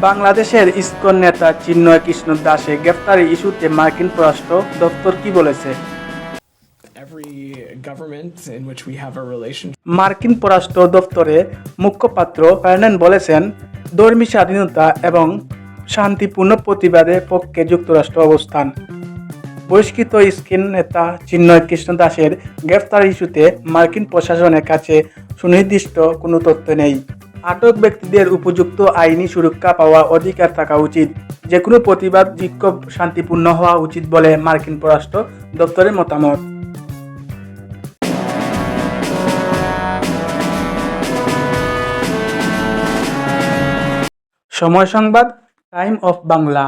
বাংলাদেশের ইসকন নেতা চিন্ময় কৃষ্ণ দাসে গ্রেফতারি ইস্যুতে মার্কিন পররাষ্ট্র দপ্তর কি বলেছে? মার্কিন পররাষ্ট্র দপ্তরে মুখপাত্র ফার্নান বলেছেন ধর্মী স্বাধীনতা এবং শান্তিপূর্ণ প্রতিবাদের পক্ষে যুক্তরাষ্ট্র অবস্থান। বহিষ্কৃত স্কিন নেতা চিন্ময় কৃষ্ণ দাসের গ্রেফতার ইস্যুতে মার্কিন প্রশাসনের কাছে সুনির্দিষ্ট কোনো তথ্য নেই। আটক ব্যক্তিদের উপযুক্ত আইনি সুরক্ষা পাওয়া অধিকার থাকা উচিত। যে কোনো প্রতিবাদ বিক্ষোভ শান্তিপূর্ণ হওয়া উচিত বলে মার্কিন পররাষ্ট্র দপ্তরের মতামত। সময় সংবাদ, টাইম অফ বাংলা।